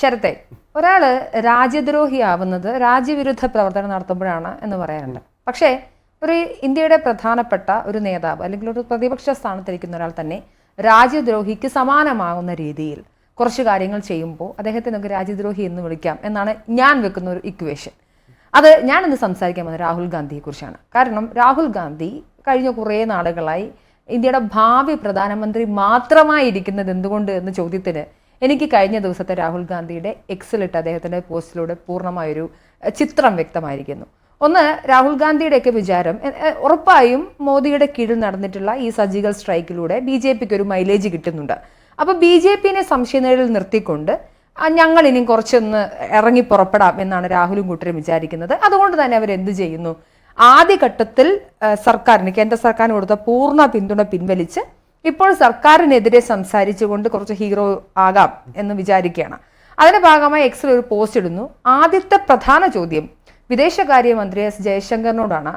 ശരത്തെ ഒരാൾ രാജ്യദ്രോഹിയാവുന്നത് രാജ്യവിരുദ്ധ പ്രവർത്തനം നടത്തുമ്പോഴാണ് എന്ന് പറയാറുണ്ട്. പക്ഷേ ഒരു ഇന്ത്യയുടെ പ്രധാനപ്പെട്ട ഒരു നേതാവ് അല്ലെങ്കിൽ ഒരു പ്രതിപക്ഷ സ്ഥാനത്തിരിക്കുന്ന ഒരാൾ തന്നെ രാജ്യദ്രോഹിക്ക് സമാനമാകുന്ന രീതിയിൽ കുറച്ച് കാര്യങ്ങൾ ചെയ്യുമ്പോൾ അദ്ദേഹത്തെ നമുക്ക് രാജ്യദ്രോഹി എന്ന് വിളിക്കാം എന്നാണ് ഞാൻ വെക്കുന്ന ഒരു ഇക്വേഷൻ അത് ഞാൻ ഇന്ന് സംസാരിക്കാൻ പോകുന്നത് രാഹുൽ ഗാന്ധിയെ കുറിച്ചാണ്. കാരണം രാഹുൽ ഗാന്ധി കഴിഞ്ഞ കുറേ നാളുകളായി ഇന്ത്യയുടെ ഭാവി പ്രധാനമന്ത്രി മാത്രമായി ഇരിക്കുന്നത് എന്തുകൊണ്ട് എന്ന ചോദ്യത്തിന് എനിക്ക് കഴിഞ്ഞ ദിവസത്തെ രാഹുൽ ഗാന്ധിയുടെ എക്സലിട്ട് അദ്ദേഹത്തിന്റെ പോസ്റ്റിലൂടെ പൂർണമായൊരു ചിത്രം വ്യക്തമായിരിക്കുന്നു. ഒന്ന് രാഹുൽ ഗാന്ധിയുടെയൊക്കെ വിചാരം ഉറപ്പായും മോദിയുടെ കീഴിൽ നടന്നിട്ടുള്ള ഈ സർജിക്കൽ സ്ട്രൈക്കിലൂടെ ബി ജെ പിക്ക് ഒരു മൈലേജ് കിട്ടുന്നുണ്ട്. അപ്പൊ ബി ജെ പിനെ സംശയനിഴലിൽ നിർത്തിക്കൊണ്ട് ഞങ്ങൾ ഇനിയും കുറച്ചൊന്ന് ഇറങ്ങി പുറപ്പെടാം എന്നാണ് രാഹുലും കൂട്ടരും വിചാരിക്കുന്നത്. അതുകൊണ്ട് തന്നെ അവർ എന്ത് ചെയ്യുന്നു? ആദ്യഘട്ടത്തിൽ സർക്കാരിന് കേന്ദ്ര സർക്കാരിന് കൊടുത്ത പൂർണ പിന്തുണ പിൻവലിച്ച് ഇപ്പോൾ സർക്കാരിനെതിരെ സംസാരിച്ചുകൊണ്ട് കുറച്ച് ഹീറോ ആകാം എന്ന് വിചാരിക്കുകയാണ്. അതിന്റെ ഭാഗമായി എക്സിൽ ഒരു പോസ്റ്റ് ഇടുന്നു. ആദ്യത്തെ പ്രധാന ചോദ്യം വിദേശകാര്യമന്ത്രി എസ് ജയശങ്കറിനോടാണ്.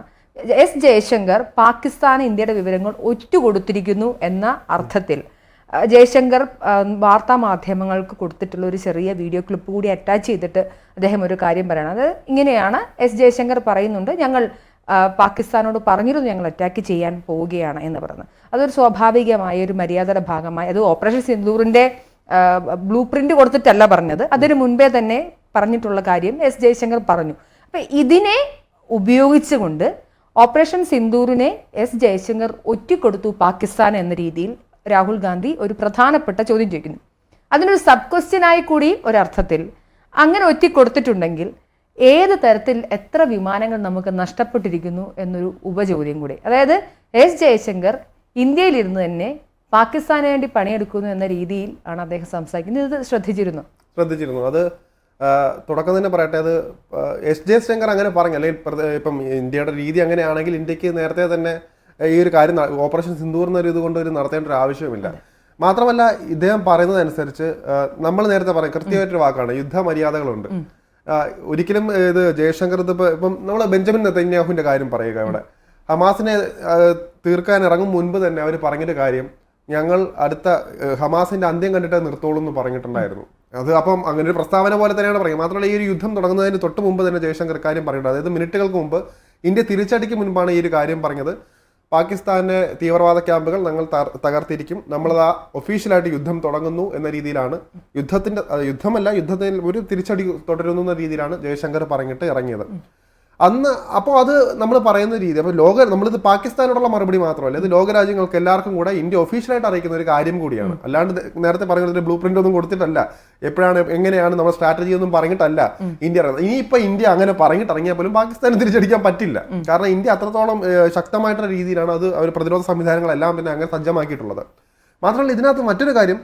എസ് ജയശങ്കർ പാകിസ്ഥാന് ഇന്ത്യയുടെ വിവരങ്ങൾ ഒറ്റുകൊടുത്തിരിക്കുന്നു എന്ന അർത്ഥത്തിൽ. ജയശങ്കർ വാർത്താ മാധ്യമങ്ങൾക്ക് കൊടുത്തിട്ടുള്ള ഒരു ചെറിയ വീഡിയോ ക്ലിപ്പ് കൂടി അറ്റാച്ച് ചെയ്തിട്ട് അദ്ദേഹം ഒരു കാര്യം പറയണം. അത് ഇങ്ങനെയാണ് എസ് ജയശങ്കർ പറയുന്നുണ്ട്. ഞങ്ങൾ പാകിസ്ഥാനോട് പറഞ്ഞിരുന്നു ഞങ്ങൾ അറ്റാക്ക് ചെയ്യാൻ പോവുകയാണ് എന്ന് പറഞ്ഞു. അതൊരു സ്വാഭാവികമായ ഒരു മര്യാദയുടെ ഭാഗമായി. അത് ഓപ്പറേഷൻ സിന്ദൂറിന്റെ ബ്ലൂ പ്രിന്റ് കൊടുത്തിട്ടല്ല പറഞ്ഞത്. അതിനു മുൻപേ തന്നെ പറഞ്ഞിട്ടുള്ള കാര്യം എസ് ജയശങ്കർ പറഞ്ഞു. അപ്പൊ ഇതിനെ ഉപയോഗിച്ചുകൊണ്ട് ഓപ്പറേഷൻ സിന്ദൂറിനെ എസ് ജയശങ്കർ ഒറ്റിക്കൊടുത്തു പാകിസ്ഥാൻ എന്ന രീതിയിൽ രാഹുൽ ഗാന്ധി ഒരു പ്രധാനപ്പെട്ട ചോദ്യം ചോദിക്കുന്നു. അതിനൊരു സബ് ക്വസ്റ്റ്യനായി കൂടി ഒരർത്ഥത്തിൽ അങ്ങനെ ഒറ്റിക്കൊടുത്തിട്ടുണ്ടെങ്കിൽ ഏത് തരത്തിൽ എത്ര വിമാനങ്ങൾ നമുക്ക് നഷ്ടപ്പെട്ടിരിക്കുന്നു എന്നൊരു ഉപചോദ്യം കൂടി. അതായത് എസ് ജയശങ്കർ ഇന്ത്യയിലിരുന്ന് തന്നെ പാകിസ്ഥാന് വേണ്ടി പണിയെടുക്കുന്നു എന്ന രീതിയിൽ ആണ് അദ്ദേഹം സംസാരിക്കുന്നത്. ഇത് ശ്രദ്ധിച്ചിരുന്നു? ശ്രദ്ധിച്ചിരുന്നു. അത് തുടക്കം തന്നെ പറയട്ടെ അത് എസ് ജയശങ്കർ അങ്ങനെ പറഞ്ഞു അല്ലെങ്കിൽ ഇപ്പം ഇന്ത്യയുടെ രീതി അങ്ങനെയാണെങ്കിൽ ഇന്ത്യയ്ക്ക് നേരത്തെ തന്നെ ഈ ഒരു കാര്യം ഓപ്പറേഷൻ സിന്ദൂർ എന്നൊരു ഇതുകൊണ്ട് ഒരു നടത്തേണ്ട ഒരു ആവശ്യമില്ല മാത്രമല്ല ഇദ്ദേഹം പറയുന്നതനുസരിച്ച് നമ്മൾ നേരത്തെ പറയും കൃത്യമായിട്ടൊരു വാക്കാണ് യുദ്ധമര്യാദകളുണ്ട്. ഒരിക്കലും ഇത് ജയശങ്കർ ഇതിപ്പോ ഇപ്പം നമ്മൾ ബെഞ്ചമിൻ നെതന്യാഹുവിന്റെ കാര്യം പറയുക ഇവിടെ. ഹമാസിനെ തീർക്കാൻ ഇറങ്ങും മുൻപ് തന്നെ അവർ പറഞ്ഞൊരു കാര്യം ഞങ്ങൾ അടുത്ത ഹമാസിന്റെ അന്ത്യം കണ്ടിട്ട് നിർത്തോളൂ എന്ന് പറഞ്ഞിട്ടുണ്ടായിരുന്നു. അത് അപ്പം അങ്ങനെ ഒരു പ്രസ്താവന പോലെ തന്നെയാണ് പറയുന്നത് മാത്രമല്ല ഈ ഒരു യുദ്ധം തുടങ്ങുന്നതിന് തൊട്ട് മുമ്പ് തന്നെ ജയശങ്കർ കാര്യം പറഞ്ഞിട്ടുണ്ട് അതായത് മിനിറ്റുകൾക്ക് മുമ്പ് ഇന്ത്യ തിരിച്ചടിക്ക് മുൻപാണ് ഈ ഒരു കാര്യം പറഞ്ഞത്. പാകിസ്ഥാന്റെ തീവ്രവാദ ക്യാമ്പുകൾ ഞങ്ങൾ തകർത്തിരിക്കും. നമ്മളത് ആ ഒഫീഷ്യലായിട്ട് യുദ്ധം തുടങ്ങുന്നു എന്ന രീതിയിലാണ്. യുദ്ധത്തിന്റെ യുദ്ധമല്ല യുദ്ധത്തിൽ ഒരു തിരിച്ചടി തുടരുന്നു എന്ന രീതിയിലാണ് ജയശങ്കർ പറഞ്ഞിട്ട് ഇറങ്ങിയത്. അന്ന് അപ്പോൾ അത് നമ്മൾ പറയുന്ന രീതി അപ്പോൾ ലോക നമ്മളിത് പാകിസ്ഥാനോടുള്ള മറുപടി മാത്രമല്ല ഇത് ലോകരാജ്യങ്ങൾക്ക് എല്ലാവർക്കും കൂടെ ഇന്ത്യ ഒഫീഷ്യലായിട്ട് അറിയിക്കുന്ന ഒരു കാര്യം കൂടിയാണ്. അല്ലാണ്ട് നേരത്തെ പറഞ്ഞ ബ്ലൂ പ്രിന്റ് ഒന്നും കൊടുത്തിട്ടല്ല. എപ്പോഴാണ് എങ്ങനെയാണ് നമ്മുടെ സ്ട്രാറ്റജി ഒന്നും പറഞ്ഞിട്ടല്ല ഇന്ത്യ ഇറങ്ങുന്നത് ഇനിയിപ്പോൾ ഇന്ത്യ അങ്ങനെ പറഞ്ഞിട്ട് പറഞ്ഞിട്ടിറങ്ങിയാൽ പോലും പാകിസ്ഥാനെ തിരിച്ചടിക്കാൻ പറ്റില്ല. കാരണം ഇന്ത്യ അത്രത്തോളം ശക്തമായിട്ടുള്ള രീതിയിലാണ് അത് അവർ പ്രതിരോധ സംവിധാനങ്ങളെല്ലാം പിന്നെ അങ്ങനെ സജ്ജമാക്കിയിട്ടുള്ളത്. മാത്രമല്ല ഇതിനകത്ത് മറ്റൊരു കാര്യം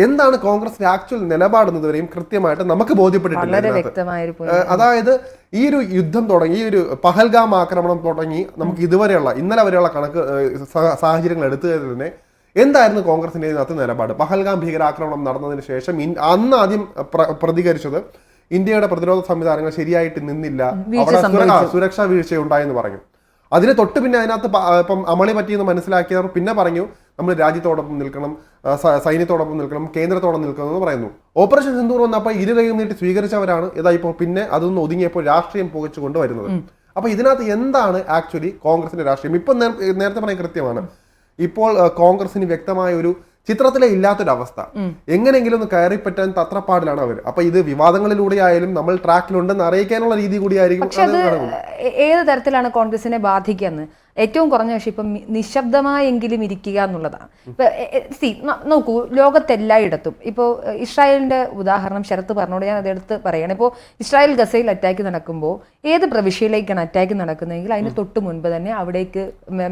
എന്താണ് കോൺഗ്രസിന്റെ ആക്ച്വൽ നിലപാടെന്ന് വരെയും കൃത്യമായിട്ട് നമുക്ക് ബോധ്യപ്പെട്ടിട്ടില്ല അതായത് ഈ ഒരു യുദ്ധം തുടങ്ങി ഈ ഒരു പഹൽഗാം ആക്രമണം തുടങ്ങി നമുക്ക് ഇതുവരെയുള്ള ഇന്നലെ വരെയുള്ള കണക്ക് സാഹചര്യങ്ങൾ എടുത്തു തന്നെ എന്തായിരുന്നു കോൺഗ്രസിന്റെ ഇതിനകത്ത് നിലപാട്? പഹൽഗാം ഭീകരാക്രമണം നടന്നതിന് ശേഷം അന്ന് ആദ്യം പ്ര- പ്രതികരിച്ചത് ഇന്ത്യയുടെ പ്രതിരോധ സംവിധാനങ്ങൾ ശരിയായിട്ട് നിന്നില്ല. അവിടെ സുരക്ഷാ വീഴ്ച ഉണ്ടായെന്ന് പറഞ്ഞു. അതിന് തൊട്ട് പിന്നെ അതിനകത്ത് ഇപ്പം അമളി പറ്റിയെന്ന് മനസ്സിലാക്കിയവർ പിന്നെ പറഞ്ഞു നമ്മൾ രാജ്യത്തോടൊപ്പം നിൽക്കണം സൈന്യത്തോടൊപ്പം നിൽക്കണം കേന്ദ്രത്തോടൊപ്പം നിൽക്കണം എന്ന് പറയുന്നു. ഓപ്പറേഷൻ സിന്ദൂർ വന്നപ്പോൾ ഇരു കൈയും നീട്ടി സ്വീകരിച്ചവരാണ്. ഇതായിപ്പോൾ പിന്നെ അതൊന്ന് ഒതുങ്ങിയപ്പോൾ രാഷ്ട്രീയം പുകച്ചു കൊണ്ടുവരുന്നത് അപ്പൊ ഇതിനകത്ത് എന്താണ് ആക്ച്വലി കോൺഗ്രസിന്റെ രാഷ്ട്രീയം? ഇപ്പം നേരത്തെ പറയാൻ കൃത്യമാണ്. ഇപ്പോൾ കോൺഗ്രസിന് വ്യക്തമായ ഒരു ചിത്രത്തിലെ ഇല്ലാത്തൊരവസ്ഥ. എങ്ങനെയെങ്കിലും ഒന്ന് കയറിപ്പറ്റാൻ തത്രപ്പാടിലാണ് അവർ. അപ്പൊ ഇത് വിവാദങ്ങളിലൂടെ ആയാലും നമ്മൾ ട്രാക്കിലുണ്ടെന്ന് അറിയിക്കാനുള്ള രീതി കൂടിയായിരിക്കും. ഏത് തരത്തിലാണ് കോൺഗ്രസിനെ ബാധിക്കുന്നത് ഏറ്റവും കുറഞ്ഞ പക്ഷേ ഇപ്പം നിശബ്ദമായെങ്കിലും ഇരിക്കുക എന്നുള്ളതാണ്. ഇപ്പൊ സി നോക്കൂ ലോകത്തെല്ലായിടത്തും ഇപ്പോൾ ഇസ്രായേലിന്റെ ഉദാഹരണം ശരത്ത് പറഞ്ഞോട് ഞാൻ അതെടുത്ത് പറയണം. ഇപ്പോൾ ഇസ്രായേൽ ഗസയിൽ അറ്റാക്ക് നടക്കുമ്പോൾ ഏത് പ്രവിശ്യയിലേക്കാണ് അറ്റാക്ക് നടക്കുന്നതെങ്കിൽ അതിന് തൊട്ട് മുൻപ് തന്നെ അവിടേക്ക്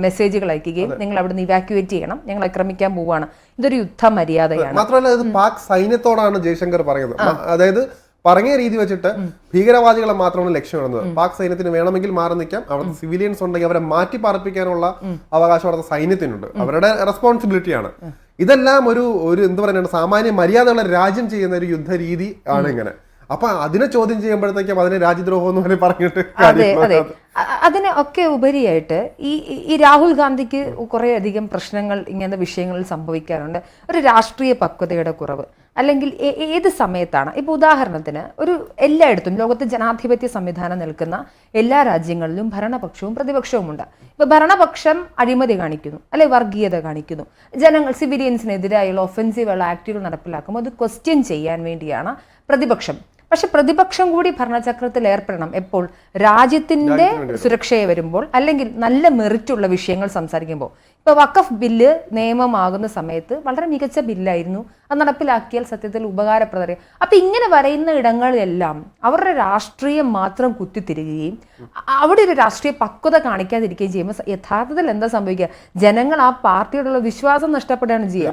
മെസ്സേജുകൾ അയക്കുകയും നിങ്ങൾ അവിടെ നിന്ന് ഇവാക്യുവേറ്റ് ചെയ്യണം. ഞങ്ങൾ ആക്രമിക്കാൻ പോവുകയാണ് ഇതൊരു യുദ്ധ മര്യാദയാണ് മാത്രമല്ല ഇത് പാക് സൈന്യത്തോടാണ് ജയശങ്കർ പറയുന്നത്. അതായത് പറഞ്ഞ രീതി വെച്ചിട്ട് ഭീകരവാദികളെ മാത്രമാണ് ലക്ഷ്യമിടുന്നത് പാക് സൈന്യത്തിന് വേണമെങ്കിൽ മാറി നിൽക്കാം. അവിടുത്തെ സിവിലിയൻസ് ഉണ്ടെങ്കിൽ അവരെ മാറ്റി പാർപ്പിക്കാനുള്ള അവകാശം അവിടുത്തെ സൈന്യത്തിനുണ്ട്. അവരുടെ റെസ്പോൺസിബിലിറ്റിയാണ് ഇതെല്ലാം ഒരു ഒരു എന്താ പറയുക സാമാന്യ മര്യാദയുള്ള രാജ്യം ചെയ്യുന്ന ഒരു യുദ്ധ രീതി ആണ് ഇങ്ങനെ. അപ്പൊ അതിനെ ചോദ്യം ചെയ്യുമ്പോഴത്തേക്കും അതിനെ രാജ്യദ്രോഹം എന്ന് പറഞ്ഞ് പറഞ്ഞിട്ട് അതെ കാര്യമില്ല. അതെ അ- അതിന് ഒക്കെ ഉപരിയായിട്ട് ഈ ഈ- ഈ രാഹുൽ ഗാന്ധിക്ക് കുറേ അധികം പ്രശ്നങ്ങൾ ഇങ്ങനത്തെ വിഷയങ്ങളിൽ സംഭവിക്കാറുണ്ട്. ഒരു രാഷ്ട്രീയ പക്വതയുടെ കുറവ്. അല്ലെങ്കിൽ ഏത് സമയത്താണ്? ഇപ്പോൾ ഉദാഹരണത്തിന് ഒരു എല്ലായിടത്തും ലോകത്ത് ജനാധിപത്യ സംവിധാനം നിൽക്കുന്ന എല്ലാ രാജ്യങ്ങളിലും ഭരണപക്ഷവും പ്രതിപക്ഷവുമുണ്ട്. ഇപ്പോൾ ഭരണപക്ഷം അഴിമതി കാണിക്കുന്നു അല്ലെ വർഗീയത കാണിക്കുന്നു. ജനങ്ങൾ സിവിലിയൻസിനെതിരായുള്ള ഒഫൻസീവുള്ള ആക്ടുകൾ നടപ്പിലാക്കുമ്പോൾ അത് ക്വസ്റ്റ്യൻ ചെയ്യാൻ വേണ്ടിയാണ് പ്രതിപക്ഷം. പക്ഷെ പ്രതിപക്ഷം കൂടി ഭരണചക്രത്തിൽ ഏർപ്പെടണം. എപ്പോൾ? രാജ്യത്തിന്റെ സുരക്ഷയെ വരുമ്പോൾ അല്ലെങ്കിൽ നല്ല മെറിറ്റുള്ള വിഷയങ്ങൾ സംസാരിക്കുമ്പോൾ. ഇപ്പൊ വക്കഫ് ബില്ല് നിയമമാകുന്ന സമയത്ത് വളരെ മികച്ച ബില്ലായിരുന്നു. അത് നടപ്പിലാക്കിയാൽ സത്യത്തിൽ ഉപകാരപ്രദം അപ്പൊ ഇങ്ങനെ വരയുന്ന ഇടങ്ങളിലെല്ലാം അവരുടെ രാഷ്ട്രീയം മാത്രം കുത്തിത്തിരികുകയും അ- അവിടെ ഒരു രാഷ്ട്രീയ പക്വത കാണിക്കാതിരിക്കുകയും ചെയ്യുമ്പോൾ യഥാർത്ഥത്തിൽ എന്താ സംഭവിക്കുക? ജനങ്ങൾ ആ പാർട്ടിയോടുള്ള വിശ്വാസം നഷ്ടപ്പെടുകയാണ് ചെയ്യുക.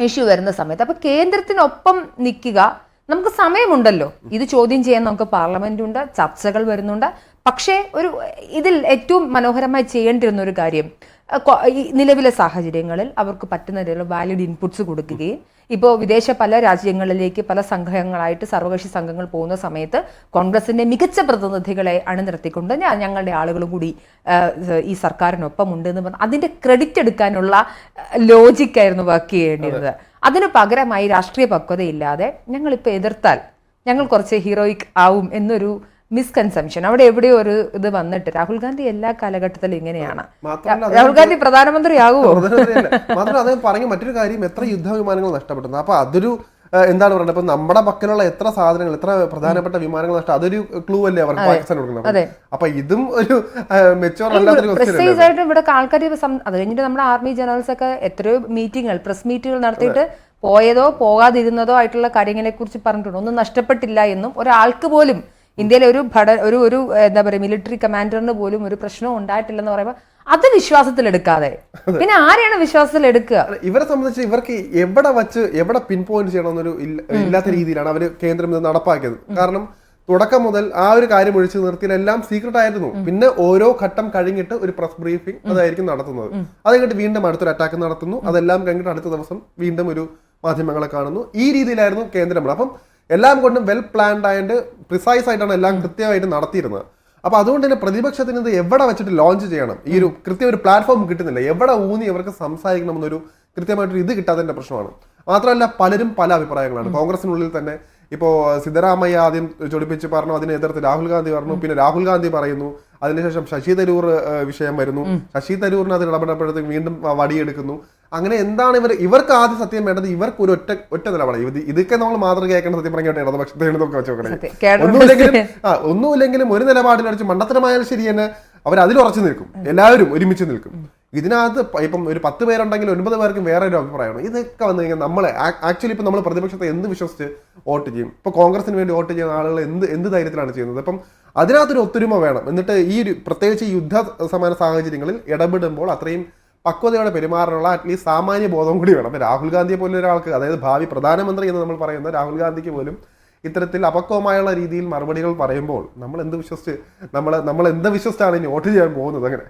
ഇഷ്യൂ വരുന്ന സമയത്ത്. അപ്പൊ കേന്ദ്രത്തിനൊപ്പം നിൽക്കുക. നമുക്ക് സമയമുണ്ടല്ലോ. ഇത് ചോദ്യം ചെയ്യാൻ നമുക്ക് പാർലമെന്റ് ഉണ്ട് ചർച്ചകൾ വരുന്നുണ്ട്. പക്ഷേ ഒരു ഇതിൽ ഏറ്റവും മനോഹരമായി ചെയ്യേണ്ടിരുന്ന ഒരു കാര്യം നിലവിലെ സാഹചര്യങ്ങളിൽ അവർക്ക് പറ്റുന്ന രീതിയിലുള്ള വാലിഡ് ഇൻപുട്സ് കൊടുക്കുകയും ഇപ്പോൾ വിദേശ പല രാജ്യങ്ങളിലേക്ക് പല സംഘങ്ങളായിട്ട് സർവകക്ഷി സംഘങ്ങൾ പോകുന്ന സമയത്ത് കോൺഗ്രസിന്റെ മികച്ച പ്രതിനിധികളെ അണിനിർത്തിക്കൊണ്ട് ഞാൻ ഞങ്ങളുടെ ആളുകളും കൂടി ഈ സർക്കാരിനൊപ്പം ഉണ്ട് എന്ന് പറഞ്ഞ് അതിന്റെ ക്രെഡിറ്റ് എടുക്കാനുള്ള ലോജിക്കായിരുന്നു വർക്ക് ചെയ്യേണ്ടിയിരുന്നത്. അതിന് പകരമായി രാഷ്ട്രീയ പക്വതയില്ലാതെ ഞങ്ങളിപ്പോൾ എതിർത്താൽ ഞങ്ങൾ കുറച്ച് ഹീറോയിക് ആവും എന്നൊരു മിസ്കൺസെപ്ഷൻ അവിടെ എവിടെയോ ഒരു ഇത് വന്നിട്ട് രാഹുൽ ഗാന്ധി എല്ലാ കാലഘട്ടത്തിലും ഇങ്ങനെയാണ്. രാഹുൽ ഗാന്ധി പ്രധാനമന്ത്രിയാകുമോ. മാത്രമല്ല അദ്ദേഹം പറഞ്ഞ മറ്റൊരു കാര്യം എത്ര യുദ്ധവിമാനങ്ങൾ നഷ്ടപ്പെടുന്നു അപ്പൊ അതൊരു എന്താണ് പറയുന്നത്? ഇപ്പൊ നമ്മുടെ പക്കലുള്ള എത്ര സാധനങ്ങൾ എത്ര പ്രധാനപ്പെട്ട വിമാനങ്ങൾ നഷ്ടം അതൊരു ക്ലൂ അല്ലേ അവർ പാകിസ്ഥാൻ കൊടുക്കുന്നത്. അപ്പൊ ഇതും ഒരു മെച്ചോർ പ്രിസൈസ് ആയിട്ട് ഇവിടെ ആൾക്കാർ അത് കഴിഞ്ഞിട്ട് നമ്മുടെ ആർമി ജനറൽസ് ഒക്കെ എത്രയോ മീറ്റിംഗുകൾ പ്രസ് മീറ്റുകൾ നടത്തിയിട്ട് പോയതോ പോകാതിരുന്നതോ ആയിട്ടുള്ള കാര്യങ്ങളെ കുറിച്ച് പറഞ്ഞിട്ടുണ്ട്. ഒന്നും നഷ്ടപ്പെട്ടില്ല എന്നും ഒരാൾക്ക് പോലും ഇന്ത്യയിലെ ഒരു ഭട ഒരു ഒരു എന്താ പറയുക മിലിറ്ററി കമാൻഡറിന് പോലും ഒരു പ്രശ്നവും ഉണ്ടായിട്ടില്ലെന്ന് പറയുമ്പോൾ അത് വിശ്വാസത്തിലെടുക്കാതെ. പിന്നെ ആരെയാണ് വിശ്വാസത്തിൽ എടുക്കുക ഇവരെ സംബന്ധിച്ച് ഇവർക്ക് എവിടെ വച്ച് എവിടെ പിൻ പോയിന്റ് ചെയ്യണമെന്നൊരു ഇല്ലാത്ത രീതിയിലാണ് അവർ കേന്ദ്രം ഇത് നടപ്പാക്കിയത്. കാരണം തുടക്കം മുതൽ ആ ഒരു കാര്യം ഒഴിച്ചു നിർത്തിയെല്ലാം സീക്രട്ട് ആയിരുന്നു. പിന്നെ ഓരോ ഘട്ടം കഴിഞ്ഞിട്ട് ഒരു പ്രസ് ബ്രീഫിംഗ് അതായിരിക്കും നടത്തുന്നത്. അത് കഴിഞ്ഞിട്ട് വീണ്ടും അടുത്തൊരു അറ്റാക്ക് നടത്തുന്നു. അതെല്ലാം കഴിഞ്ഞിട്ട് അടുത്ത ദിവസം വീണ്ടും ഒരു മാധ്യമങ്ങളെ കാണുന്നു. ഈ രീതിയിലായിരുന്നു കേന്ദ്രം അപ്പം എല്ലാം കൊണ്ടും വെൽ പ്ലാൻഡ് ആയിട്ട് പ്രിസൈസ് ആയിട്ടാണ് എല്ലാം കൃത്യമായിട്ട് നടത്തിയിരുന്നത്. അപ്പൊ അതുകൊണ്ട് തന്നെ പ്രതിപക്ഷത്തിന് ഇത് എവിടെ വെച്ചിട്ട് ലോഞ്ച് ചെയ്യണം? ഈ ഒരു കൃത്യം ഒരു പ്ലാറ്റ്ഫോം കിട്ടുന്നില്ല. എവിടെ ഊന്നി അവർക്ക് സംസാരിക്കണമെന്നൊരു കൃത്യമായിട്ടൊരു ഇത് കിട്ടാത്തതിന്റെ പ്രശ്നമാണ്. മാത്രമല്ല പലരും പല അഭിപ്രായങ്ങളാണ്. കോൺഗ്രസിനുള്ളിൽ തന്നെ ഇപ്പോ സിദ്ധരാമയ്യ ആദ്യം ചൊടിപ്പിച്ച് പറഞ്ഞു അതിനെ എതിർത്ത് രാഹുൽ ഗാന്ധി പറഞ്ഞു പിന്നെ രാഹുൽ ഗാന്ധി പറയുന്നു. അതിനുശേഷം ശശി തരൂർ വിഷയം വരുന്നു. ശശി തരൂറിന് അത് ഇടപെടപ്പെടുത്തി വീണ്ടും വടിയെടുക്കുന്നു. അങ്ങനെ എന്താണ് ഇവർ ഇവർക്ക് ആദ്യം സത്യം വേണ്ടത് ഇവർക്ക് ഒരു ഒറ്റ ഒറ്റ നിലപാട് ഇത് ഇതൊക്കെ നമ്മൾ മാത്രം കേൾക്കേണ്ട സത്യം പറഞ്ഞോട്ടെ ഇടതുപക്ഷത്തെ ഇടതൊക്കെ വെച്ച് നോക്കണം. ഒന്നുമില്ലെങ്കിലും ആ ഒന്നുമില്ലെങ്കിലും ഒരു നിലപാടിലടിച്ച് മണ്ടത്തരമായാലും ശരി തന്നെ അവർ അതിൽ ഉറച്ചു നിൽക്കും. എല്ലാവരും ഒരുമിച്ച് നിൽക്കും. ഇതിനകത്ത് ഇപ്പം ഒരു പത്ത് പേരുണ്ടെങ്കിൽ ഒൻപത് പേർക്കും വേറെ ഒരു അഭിപ്രായമാണ്. ഇതൊക്കെ വന്നു കഴിഞ്ഞാൽ നമ്മളെ ആക്ച്വലി ഇപ്പം നമ്മൾ പ്രതിപക്ഷത്തെ എന്ത് വിശ്വസിച്ച് വോട്ട് ചെയ്യും? ഇപ്പൊ കോൺഗ്രസിന് വേണ്ടി വോട്ട് ചെയ്യുന്ന ആളുകൾ എന്ത് എന്ത് ധൈര്യത്തിലാണ് ചെയ്യുന്നത്? അപ്പം അതിനകത്തൊരു ഒത്തൊരുമ വേണം. എന്നിട്ട് ഈ ഒരു പ്രത്യേകിച്ച് യുദ്ധ സമാന സാഹചര്യങ്ങളിൽ ഇടപെടുമ്പോൾ അത്രയും പക്വതയോടെ പെരുമാറാനുള്ള അറ്റ്ലീസ്റ്റ് സാമാന്യ ബോധം കൂടി വേണം. രാഹുൽ ഗാന്ധിയെ പോലെ ഒരാൾക്ക് അതായത് ഭാവി പ്രധാനമന്ത്രി എന്ന് നമ്മൾ പറയുന്ന രാഹുൽ ഗാന്ധിക്ക് പോലും ഇത്തരത്തിൽ അപക്വമായുള്ള രീതിയിൽ മറുപടികൾ പറയുമ്പോൾ നമ്മൾ എന്ത് വിശ്വസിച്ച് നമ്മൾ നമ്മൾ എന്ത് വിശ്വസിച്ചാണ് ഇനി വോട്ട് ചെയ്യാൻ പോകുന്നത് അങ്ങനെ?